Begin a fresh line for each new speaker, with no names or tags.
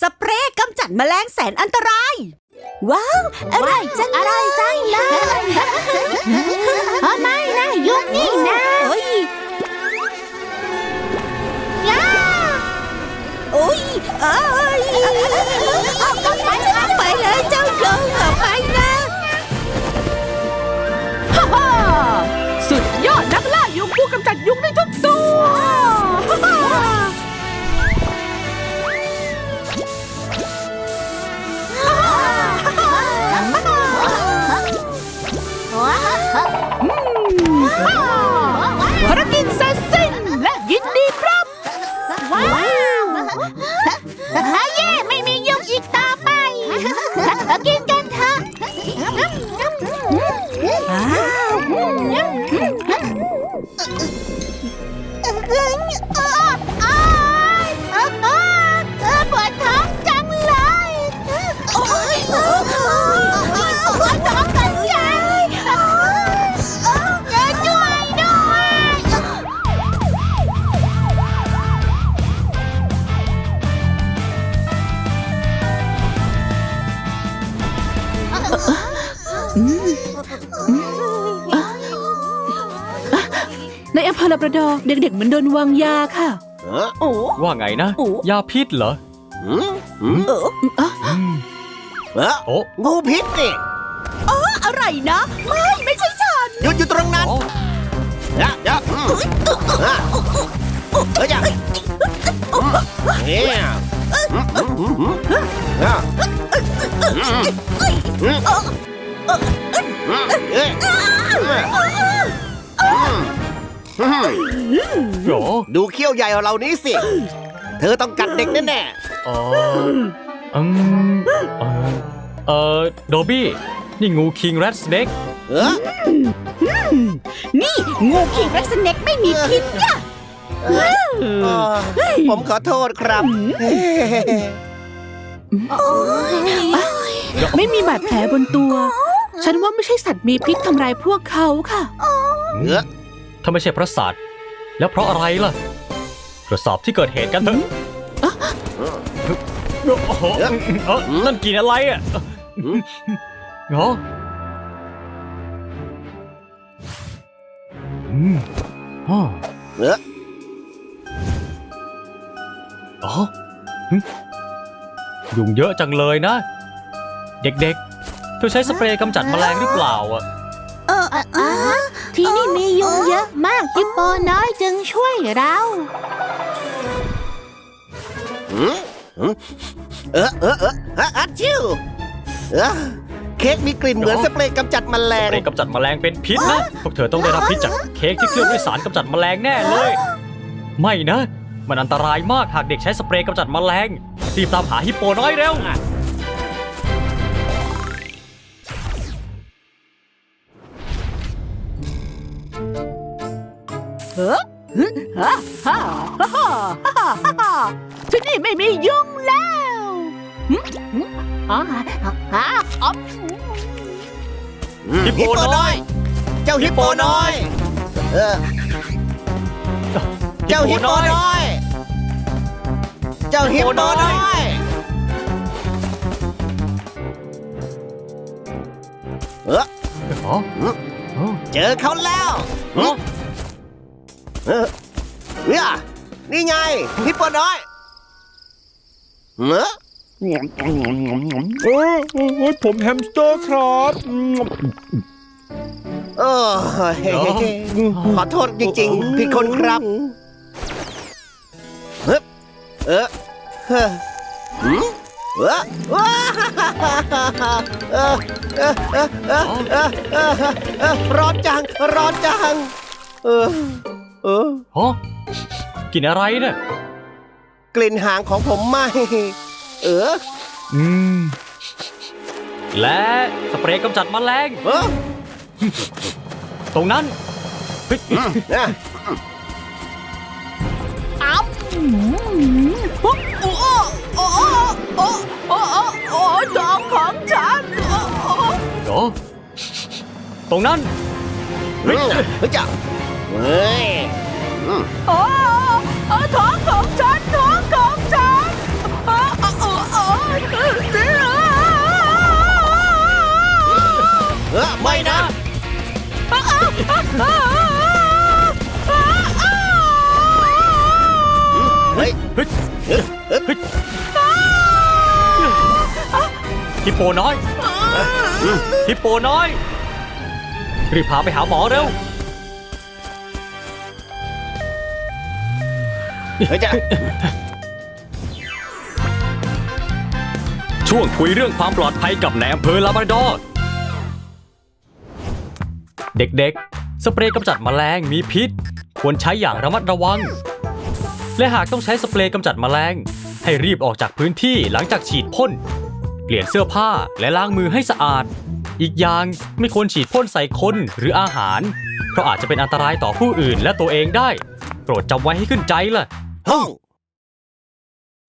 สเปรย์กำจัดแมลงแสนอันตราย ว้าวอร่อยจังอร่อยจังเลย
เออไม่นะยุงนี่นะ
ภารกิจเสร็จสิ้นและยินดีครับ
ว้าวอาเย่ไม่มียุงอีกต่อไปกิน
ในอำเภอลาบราดอร์เด็กๆเหมือนโดนวางยาค่ะ
เออ
โอ้
ว่าไงนะ
โอ้
ยาพิษเหรอ
หืมหืม
เออ
อืม
เออ
โอ้
งูพิษนี่
อะไรนะ ไม่ไม่ใช่ฉัน
หยุดอยู่ตรงนั้น
อ๋อ
อย่าอย่าอืมอะเอออย่าอืมเนี่ยอืมอืมอืมอืมอะอืมอืมอืมเอ้ยอืมอืม
โห
ดูเขี้ยวใหญ่ของเรานี้สิ เธอต้องกัดเด็กแน่
อ๋ออืมเออเออโดบี้ นี่งูคิงแรดสเน็ก
ๆเออ
นี่งูคิงแร็กสเน็กไม่มีพิษนะ
เออผมขอโทษครับ
ไม่มีบาดแผลบนตัว ฉันว่าไม่ใช่สัตว์มีพิษทำร้ายพวกเขาค่ะ
เออ
ถ้าไม่ใช่เพราะศาสตร์แล้วเพราะอะไรล่ะตรวจสอบที่เกิดเหตุกันเถอะโอ้โหเอ้อนั่นกินอะไรอะเหรออืมอ๋อ
เออ
อ๋อหึยุงเยอะจังเลยนะ เด็กๆ เธอใช้สเปรย์กำจัดแมลงหรือเปล่าอะ
เออ
อ่า ที่นี่มียุงเยอะมากฮิปโปน้อยจึงช่วยเรา
หืมหืมเออเออเอออะอะชิวเออเค้กมีกลิ่นเหมือน
อ๋อ
สเปรย์กำจัดแมล
ส
ง
เปรย์กำจัดแมลงเป็นพิษนะ พวกเธอต้องได้รับพิษจากเค้กที่เคลือบด้วยสารกำจัดแมลงแน่เลย ไม่นะ มันอันตรายมากหากเด็กใช้สเปรย์กำจัดแมลงรีบตามหาฮิปโปน้อยเร็ว
ฮ่าฮ่าฮ่าฮ่าฮ่าฮ่าที่นี่ไม่มียุงแล้วหึหึอ๋ออ๋ออ๋อ
ฮิปโปน้อย
เจ้าฮิปโปน้อย เออ เจ้าฮิปโปน้อย เจ้าฮิปโปน้อย เออ
อ๋ออ๋อ
เจอเขาแล้ว
อ๋อ
เออเนี่ยนี่ไงฮิปโปน้อยเออ
เออเออผมแฮมสเตอร์ครับ
เออขอโทษจริง ๆ ผิดคนครับเฮ้ยเออเฮ้ยหืมเออว้าเออเออเออเออเออเออเออร้อนจัง ร้อนจัง เออ เออ
อ๋อกินอะไรเนี่ย
กลิ่นหางของผมไหม่ เออ
อืม และสเปรย์กำจัดแมลง
เออ
ตรงนั้นเฮ้ย
เนี่ย
อ้าวโอ้โอ้โอ้โอ้โอ้โอ้จองของฉัน
เดี๋ยวตรงนั้น
เฮ้ยเฮ้ยจ้ะ เฮ้ยอืโอ้
โอ้ท้องของฉันท้องของฉันโอ้โอโอ้โอ้
เออไม่นะเฮ้ย
เฮ้ย
เฮ้ยเฮ้ย
ฮิปโปน้อยฮิปโปน้อย รีบพาไปหาหมอเร็ว
เฮ้ยจ้ะ
ช่วงคุยเรื่องความปลอดภัยกับนายอำเภอลาบราดอร์เด็กๆ สเปรย์กำจัดแมลงมีพิษ ควรใช้อย่างระมัดระวัง และหากต้องใช้สเปรย์กำจัดแมลง ให้รีบออกจากพื้นที่หลังจากฉีดพ่น เปลี่ยนเสื้อผ้าและล้างมือให้สะอาด อีกอย่างไม่ควรฉีดพ่นใส่คนหรืออาหาร เพราะอาจจะเป็นอันตรายต่อผู้อื่นและตัวเองได้ โปรดจำไว้ให้ขึ้นใจล่ะ
ห้อง